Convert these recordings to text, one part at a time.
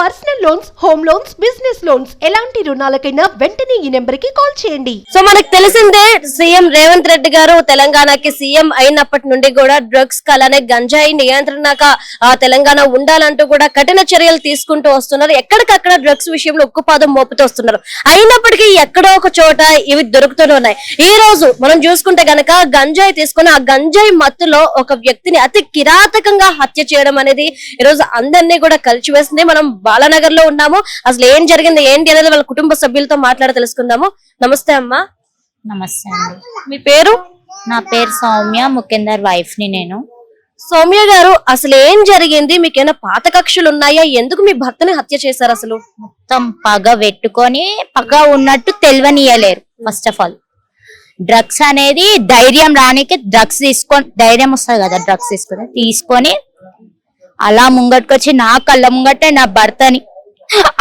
Personal loans home loans business loans. ఎలాంటి రుణాలకైనా వెంటనే ఈ నెంబర్కి కాల్ చేయండి. సో మనకు తెలిసిందే సీఎం రేవంత్ రెడ్డి గారు తెలంగాణకి సీఎం అయినప్పటి నుండి కూడా డ్రగ్స్ అలానే గంజాయి నియంత్రణగా తెలంగాణ ఉండాలంటూ కూడా కఠిన చర్యలు తీసుకుంటూ వస్తున్నారు. ఎక్కడికక్కడ డ్రగ్స్ విషయంలో ఉక్కుపాదం మోపుతూ వస్తున్నారు అయినప్పటికీ ఎక్కడో ఒక చోట ఇవి దొరుకుతూనే ఉన్నాయి. ఈ రోజు మనం చూసుకుంటే గనక గంజాయి తీసుకుని ఆ గంజాయి మత్తులో ఒక వ్యక్తిని అతి కిరాతకంగా హత్య చేయడం అనేది ఈ రోజు అందరినీ కూడా కలిచివేసింది. మనం బాలనగర్లో ఉన్నాము. అసలు ఏం జరిగింది? ఏంటి అనేది వాళ్ళ కుటుంబ సభ్యులతో మాట్లాడి తెలుసుకుందాము. నమస్తే అమ్మా. నమస్తే అండి. మీ పేరు? నా పేరు సౌమ్య ముఖేందర్ వైఫ్ని నేను. సౌమ్య గారు అసలు ఏం జరిగింది? మీకేమైనా పాత కక్షలు ఉన్నాయా? ఎందుకు మీ భర్తని హత్య చేశారు అసలు? మొత్తం పగ పెట్టుకొని పగ ఉన్నట్టు తెలియనియలేరు ఫస్ట్ ఆఫ్ ఆల్ డ్రగ్స్ అనేది ధైర్యం రానికి డ్రగ్స్ తీసుకొని ధైర్యం వస్తుంది కదా డ్రగ్స్ తీసుకొని తీసుకొని అలా ముంగట్కొచ్చి నా కళ్ళ ముంగట్టే నా భర్తని.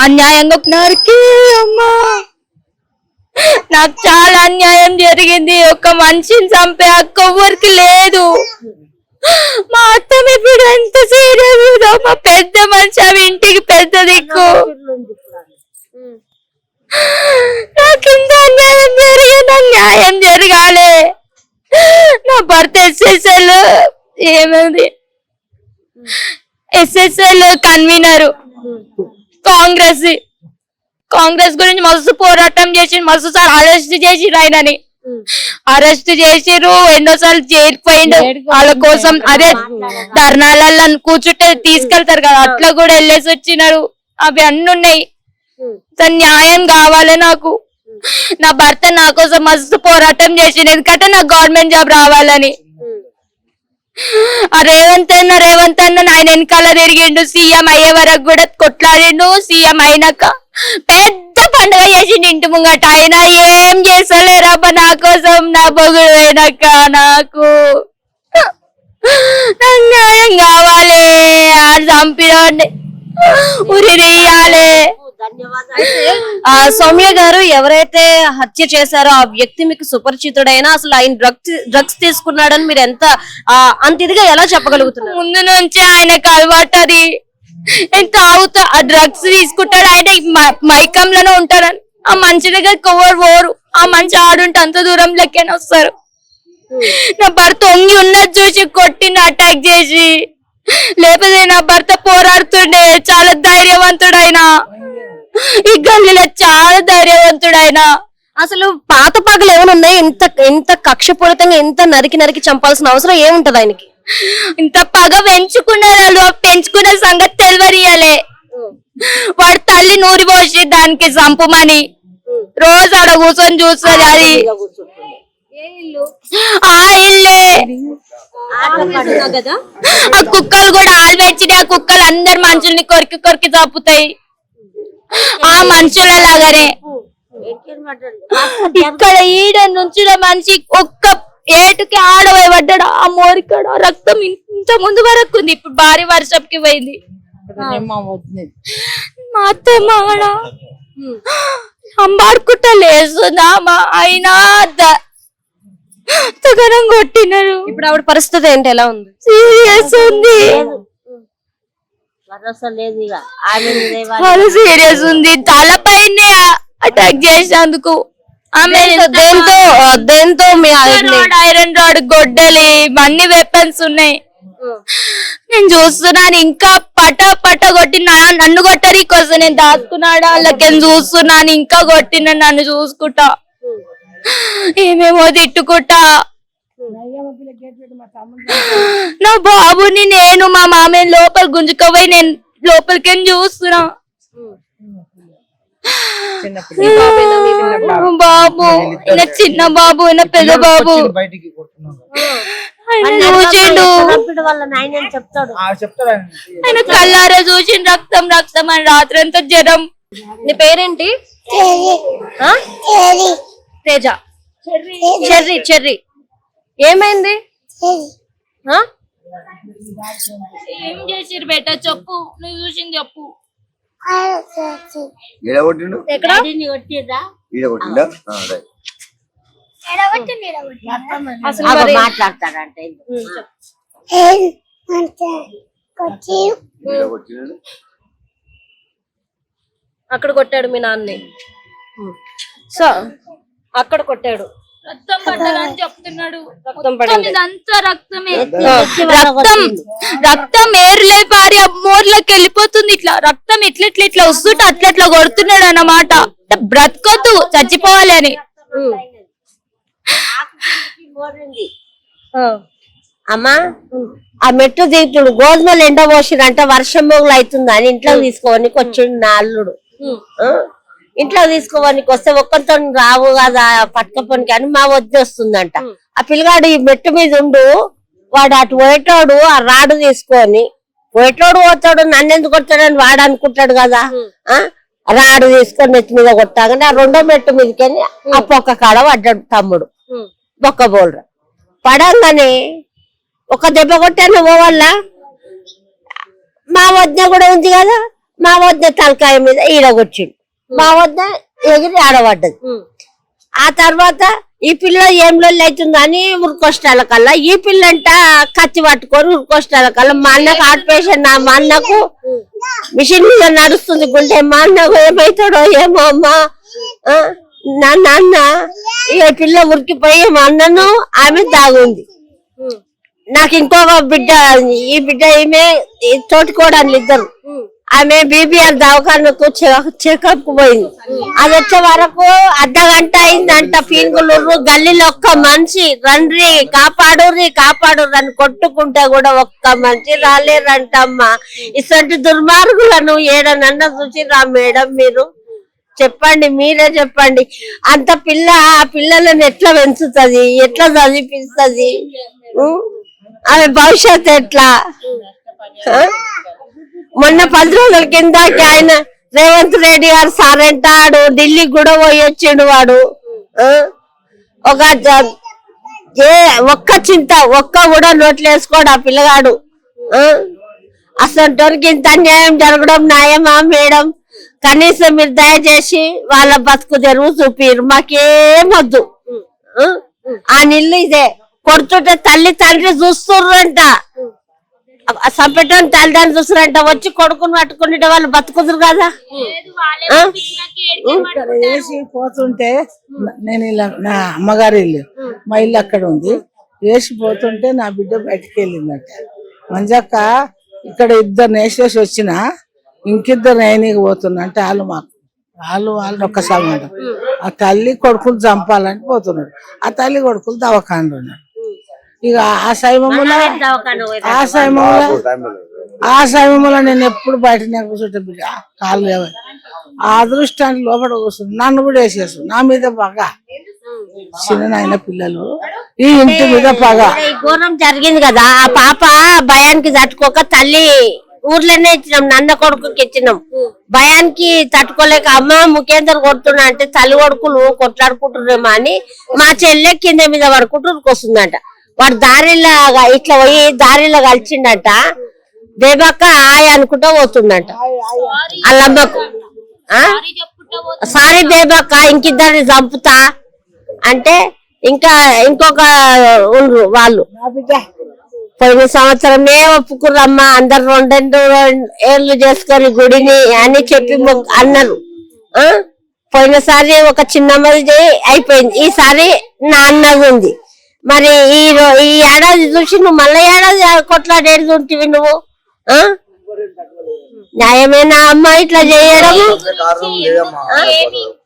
అన్యాయంగా నరికి అమ్మా. నాకు చాలా అన్యాయం జరిగింది. ఒక మనిషిని చంపే అక్క ఊరికి లేదు. మా అత్తమ్మ ఇప్పుడు ఎంత సీరియస్ మా పెద్ద మనిషి అవి ఇంటికి పెద్ద దిక్కు. నాకు ఇంత అన్యాయం జరిగింది అన్యాయం జరగాలి. నా భర్త ఎస్ఎస్ఎల్ ఏమైంది? SSL convener. కాంగ్రెస్. కాంగ్రెస్ గురించి మస్తు పోరాటం చేసి మస్తు సార్ అరెస్ట్ చేసి ఆయనని. అరెస్ట్ చేసిరు ఎన్నోసార్లు చేరిపోయిండు వాళ్ళ కోసం అదే ధర్నాల కూర్చుంటే తీసుకెళ్తారు కదా అట్లా కూడా వెళ్ళేసి వచ్చినారు. అవి అన్ని ఉన్నాయి. న్యాయం కావాలి నాకు. నా భర్త నా కోసం మస్తు పోరాటం చేసిండు. ఎందుకంటే నాకు గవర్నమెంట్ జాబ్ రావాలని. ఆ రేవంత్ అన్న రేవంత్ అన్న నాయన వెనకాల తిరిగిండు. సీఎం అయ్యే వరకు కూడా కొట్లాడిండు. సీఎం అయినాక పెద్ద పండుగ చేసిండు ఇంటి ముంగట. ఆయన ఏం చేస్తలేరబ్బ నా కోసం నా బొగుడు వెనక నాకు. న్యాయం కావాలి ఆడు చంపిడండి ఉరి రేయాలి ధన్యవాదాలు. ఆ సౌమ్య గారు ఎవరైతే హత్య చేశారో ఆ వ్యక్తి మీకు సుపరిచితుడైనా అసలు ఆయన డ్రగ్స్ డ్రగ్స్ తీసుకున్నాడని మీరు ఎంత అంత ఇదిగా ఎలా చెప్పగలుగుతున్నారు? ముందు నుంచి ఆయనకు అలవాటు అది. తాగుతా ఆ డ్రగ్స్ తీసుకుంటాడు. ఆయన మైకంలోనే ఉంటారని ఆ మంచి దగ్గర కొవ్వరు పోరు. ఆ మంచి ఆడుంటే అంత దూరం లెక్కనే వస్తారు. Hmm. నా భర్త ఒంగి ఉన్నది చూసి కొట్టిన అటాక్ చేసి. లేకపోతే నా భర్త పోరాడుతుండే. చాలా ధైర్యవంతుడైనా. ఈ గల్లీలో చాలా ధైర్యవంతుడు ఆయన అసలు పాత పగలు ఏమైనా ఉన్నాయి? ఇంత ఇంత కక్షపూరితంగా ఇంత నరికి నరికి చంపాల్సిన అవసరం ఏముంటది ఆయనకి? ఇంత పగ పెంచుకున్నారు వాళ్ళు ఆ పెంచుకున్న సంగతి తెలియరియాలే వాడు తల్లి నూరి పోసి దానికి చంపమని. రోజు ఆడ కూర్చొని చూస్తుంది అది. ఆ ఇల్లే. ఆ కుక్కలు కూడా ఆలు పెంచి ఆ కుక్కలు అందరు మనుషుల్ని కొరికి కొరికి చంపుతాయి. ఆ మనుషుల లాగానే ఇక్కడ ఈడ నుంచి మనిషి ఒక్క ఏటుకి ఆడవై పడ్డాడు ఆ మోరికాడు ఆ రక్తం ఇంత ముందు వరకు ఉంది. ఇప్పుడు భారీ వర్షంకి పోయింది. మా అత్తమ్మ అంబాడుకుంటా అయినా తగనం కొట్టినారు. ఇప్పుడు ఆవిడ పరిస్థితి ఏంటి? ఎలా ఉంది? సీరియస్ ఉంది. సీరియస్ ఉంది. తలపైనే అటాక్ చేసినందుకు ఆమె దేంతో దేంతో? మీ ఐరన్ రాడ్ గొడ్డలి అన్ని వెపన్స్ ఉన్నాయి. నేను చూస్తున్నాను ఇంకా పట పట కొట్టినా నన్ను కొట్టరు కోసం నేను దాచుకున్నాడా? వాళ్ళకి చూస్తున్నాను ఇంకా కొట్టిన నన్ను చూసుకుంటా. ఏమేమో తిట్టుకుంటా. నా బాబుని నేను మా మామే లోపల గుంజుకోపోయి నేను లోపలికి చూస్తున్నా. బాబు చిన్న బాబు. Hmm, పెద్ద బాబు. చూచిండు ఆయన కళ్ళారా చూసిండు రక్తం రక్తం అని రాత్రంతా జ్వరం నీ పేరేంటి? తేజ. Cherry Cherry. ఏమైంది? ఏం చేసిరు బేట? చెప్పు. నువ్వు చూసింది చెప్పు. ఎక్కడ? అక్కడ కొట్టాడు మీ నాన్నని సో అక్కడ కొట్టాడు. రక్తం పడ్డదని చెప్తున్నాడు. రక్తం మొత్తం పడింది. ఇదంతా రక్తమే. రక్తం రక్తం ఏర్లే పారి మోర్లోకి వెళ్ళిపోతుంది ఇట్లా. రక్తం ఇట్లా ఇట్లా ఇట్లా వస్తుంటే అట్లా ఇట్లా కొడుతున్నాడు అన్నమాట. బ్రతకొద్దు చచ్చిపోవాలి అని. అమ్మా ఆ మెట్టు దిగుతుడు. గోధుమలు ఎండ పోసిరంట వర్షం మొగులు అవుతుంది అని ఇంట్లో తీసుకోవడానికి వచ్చిండు నా అల్లుడు? ఇంట్లో తీసుకోవడానికి వస్తే ఒక్కరితో రావు కదా పట్టుకపోనికి అని మా వద్ద వస్తుందంట. ఆ పిల్లగాడు ఈ మెట్టు మీద ఉండు వాడు అటు పోయేటోడు ఆ రాడు తీసుకొని పోయేటోడు పోతాడు నన్ను ఎందుకు కొట్టాడని వాడు అనుకుంటాడు కదా. ఆ? రాడు తీసుకొని నెత్తి మీద కొట్టాగానే ఆ రెండో మెట్టు మీదకని ఆ పొక్క కాడ పడ్డాడు తమ్ముడు. బొక్క బోల్ర. పడంగానే ఒక దెబ్బ కొట్టాను వల్ల. మా వద్ద కూడా ఉంది కదా మా వద్ద తలకాయ మీద ఈడగొచ్చిండు మా వద్ద ఎగిరి ఆడబడ్డది. ఆ తర్వాత ఈ పిల్ల ఏం లొల్లి అవుతుందని ఉరికొష్టాల కల్లా ఈ పిల్లంట కత్తి పట్టుకొని ఉరికొష్టాల కల్లా మా అన్నకు ఆపరేషన్ నా మా అన్నకు మిషన్ మీద నడుస్తుంది గుండె మా అన్నకు ఏమైతాడో ఏమో అమ్మా. నా నాన్న ఈ పిల్ల ఉరికిపోయి మా అన్నను ఆమె దాగుంది. నాకు ఇంకొక బిడ్డ ఈ బిడ్డ ఈమె ఈ తోటికోడలు ఇద్దరు. ఆమె బీబీఆర్ దవాఖానకు చెకప్కు పోయింది అది వచ్చే వరకు అర్ధ గంట అయిందంట పీనుగులు గల్లీలో ఒక్క మనిషి. రండ్రి కాపాడుర్రి కాపాడు అని కొట్టుకుంటే కూడా ఒక్క మనిషి రాలేరంటమ్మా ఇటువంటి దుర్మార్గులను ఏడనన్న చూసిరా మేడం మీరు? చెప్పండి మీరే చెప్పండి. అంత పిల్ల ఆ పిల్లలను ఎట్లా పెంచుతుంది? ఎట్లా చదివిపిస్తుంది? ఆమె భవిష్యత్ ఎట్లా? మొన్న పది రోజుల కింద ఆయన రేవంత్ రెడ్డి గారు సార్ అంటాడు ఢిల్లీ కూడా పోయి వచ్చిండు వాడు. ఒక ఏ ఒక్క చింత ఒక్క కూడా నోట్లు వేసుకోడు ఆ పిల్లగాడు. అసలు ఇంత అన్యాయం జరగడం న్యాయమా మేడం? కనీసం మీరు దయచేసి వాళ్ళ బతుకు తెరువు చూపిరు మాకేమొద్దు ఆ నిల్లు ఇదే. కొడుతుంటే తల్లి తండ్రి చూస్తుర్రంట. సంపెట్టని తల్లిదండ్రులు చూస్తురంట వచ్చి కొడుకుని పట్టుకుని వాళ్ళు బతుకుదురు కదా? వేసి పోతుంటే నేను ఇలా నా అమ్మగారి ఇల్లు మా ఇల్లు అక్కడ ఉంది. వేసి పోతుంటే నా బిడ్డ బయటికి వెళ్ళిందట. మంజక్క ఇక్కడ ఇద్దరు నేసేసి వచ్చిన ఇంకిద్దరు నైనికి పోతున్నా అంటే వాళ్ళు మాకు వాళ్ళు వాళ్ళు ఒక్కసారి మాట ఆ తల్లి కొడుకులు చంపాలని పోతున్నాడు ఆ తల్లి కొడుకులు దవాఖానలు ఉన్నాడు ఇక ఆ సమయంలో ఆ సమయంలో ఆ సమయంలో నేను ఎప్పుడు బయటనే కూర్చుంటే బిడ్డ కాళ్ళు లేవు. ఆ అదృష్టానికి లోపల కూర్చుంది. నన్ను కూడా వేసేసు నా మీద పగ. చిన్న నాయన పిల్లలు ఈ ఇంటి మీద పగ. ఈ ఘోరం జరిగింది కదా. ఆ పాప భయానికి తట్టుకోక తల్లి ఊర్లోనే ఇచ్చినాం నన్న కొడుకుకి ఇచ్చినాం. భయానికి తట్టుకోలేక అమ్మ ముఖేందర్ కొడుతున్నా అంటే తల్లి కొడుకులు కొట్లాడుకుంటున్నామా అని మా చెల్లె కింద మీద పడుకుంటూ వస్తుందంట వాడు దారిలో ఇట్లా పోయి దారిలో కలిసిండట. బేబక్క ఆయ అనుకుంటా పోతుందంట. వాళ్ళమ్మకు సారీ బేబక్క ఇంకిద్దరిని చంపుతా అంటే ఇంకా ఇంకొక ఉండ్రు వాళ్ళు. పోయిన సంవత్సరమే ఒప్పుకుర్రమ్మా. అందరు రెండెండు ఏళ్ళు చేసుకొని గుడిని అని చెప్పి అన్నారు. పోయినసారి ఒక చిన్నమ్మది అయిపోయింది. ఈసారి నా అన్నది ఉంది మరి ఈ ఈ ఏడాది చూసి నువ్వు మళ్ళీ ఏడాది కొట్లాడేది ఉంటివి నువ్వు ఆ? న్యాయమేనా అమ్మ ఇట్లా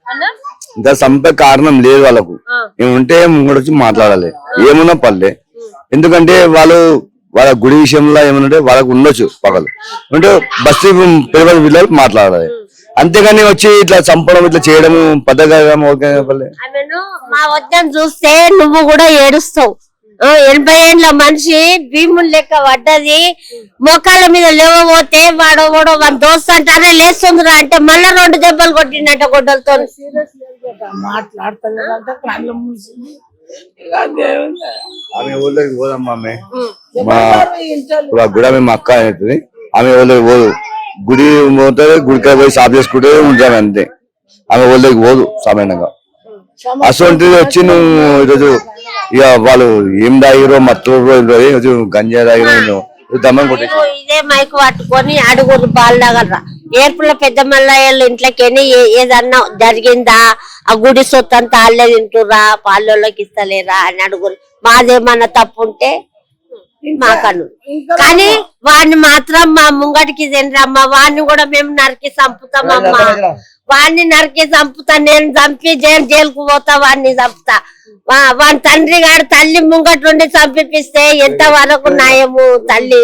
అన్నా? ఇంకా చంపే కారణం లేదు వాళ్ళకు. ఏముంటే ముంగడు వచ్చి మాట్లాడాలి. ఏమున్నా పర్లే. ఎందుకంటే వాళ్ళు వాళ్ళ గుడి విషయంలో ఏమన్నా వాళ్ళకు ఉండొచ్చు పగలు. అంటే బస్తీ పిల్లల పిల్లలు మాట్లాడాలి. అంతేగాని వచ్చి ఇట్లా చంపడం ఇట్లా చేయడం ఆమెను మా వద్దని చూస్తే నువ్వు కూడా ఏడుస్తావు. ఎనభై ఏళ్ళ మనిషి భీముని లెక్క పడ్డది. మోకాళ్ళ మీద లేవబోతే వాడు వాడు మన దోస్తు అంటారే లేస్తుందిరా అంటే మళ్ళా రెండు దెబ్బలు కొట్టిండట గొడ్డలతో. ఆమె ఊళ్ళోకి పోదమ్మా ఆమె మా గుడి మా అక్క అవుతుంది ఆమె ఊళ్ళోకి పోదు. గుడి పోతే గుడికాయ పోయి సాఫ్ చేసుకుంటే ఉంటాం అంతే. ఆమె ఊళ్ళోకి పోదు సామాన్యంగా. అటువంటిది వచ్చి నువ్వు ఈరోజు ఇక వాళ్ళు ఏం తాగిరో మత్తు ఈరోజు గంజా తాగిరో దమ్మని కొట్టేసి ఇదే మైకు పట్టుకొని అడుగురు బాల్ ఏర్పుల పెద్ద మల్లయ్యలు ఇంట్లోకి ఏదన్నా జరిగిందా? ఆ గుడి సొత్తు అంతా వాళ్ళే తింటురా పాలోళ్ళకి ఇస్తలేరా అని అడుగురు మాదేమన్నా తప్పు ఉంటే మాకను కానీ వాడిని మాత్రం మా ముంగటికి తినరమ్మా వాడిని కూడా మేము నరికి చంపుతామమ్మా. వాడిని నరికి చంపుతా నేను చంపి జైలు జైలుకు పోతా వాడిని చంపుతా. వా- వాని తండ్రి గారు తల్లి ముంగట్లుండి చంపిపిస్తే ఎంత వరకు న్యాయము తల్లి?